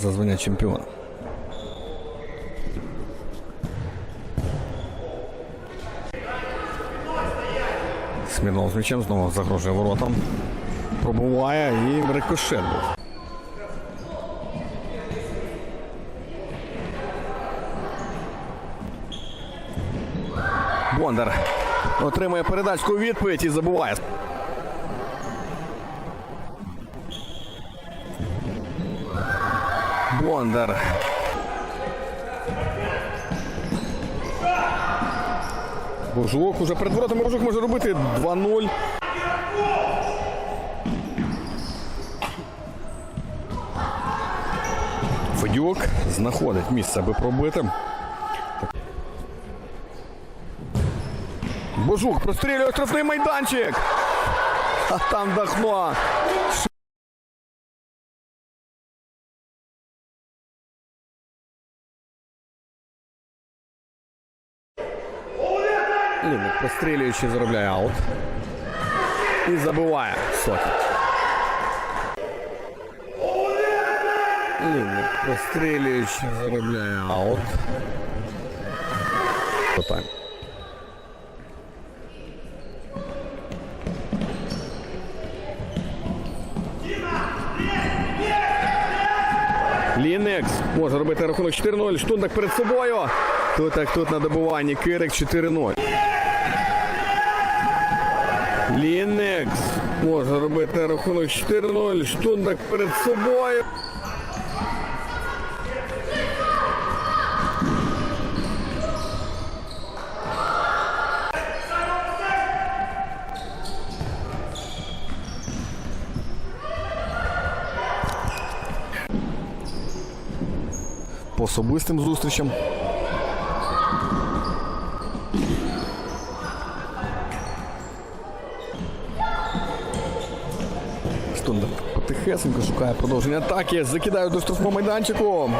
за звання чемпіона. Смірнов з м'ячем знову загрожує воротам. Пробуває і рикошет був. Бондар отримує передачку відповідь і забуває. Бондар. Божук уже перед воротами Божук може робити 2-0. Федюк знаходить місце, аби пробити. Божук прострілює штрафний майданчик. А там Дахно. Лінник прострілюючи заробляє аут. І забиває Сокіт. Лінник прострілюючи заробляє аут. Тайм. Лінекс може робити рахунок 4-0. Штундак перед собою. Тут так тут на добуванні. Кирик 4-0. Лінекс може робити рахунок 4-0. Штундак перед собою. По особистим зустрічам. Штундер потихесенько шукає продовження атаки. Закидає до штрафного майданчику.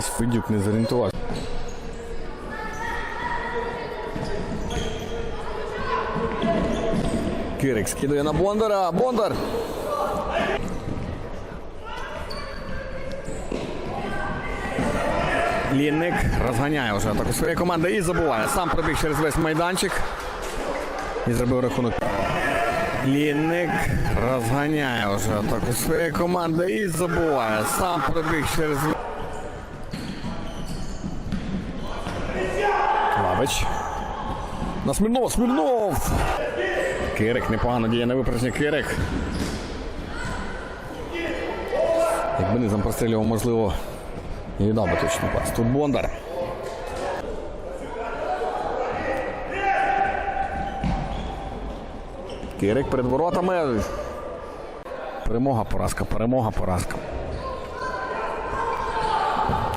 Федюк не зорієнтувався. Кирик скидує на Бондара. Бондар. Лінник розганяє вже атаку своєї команди і забуває. Сам пробіг через весь майданчик. І зробив рахунок. Лінник розганяє вже атаку своєї команди і забуває. Сам пробіг через. Лавич. На Смірнов, Смірнов! Кирик непогано діє на випередження Кирик. Якби низом прострілював, можливо, і віддав би точно пас. Тут Бондар. Кирик перед воротами. Перемога, поразка, перемога, поразка.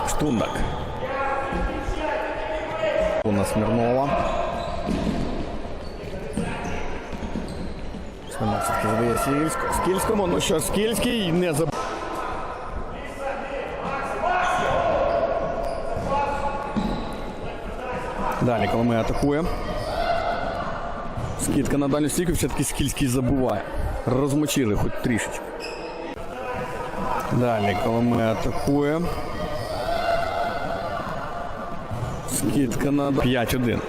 Штундак. На Смірнова. Смірнов все-таки задає Скільському. Ну що, Скільський не забив. Далі Коломия атакує. Скидка на дальню стійку, все-таки Скільський забуває. Розмочили хоч трішечки. Далі Коломия атакує. Скидка на 5-1.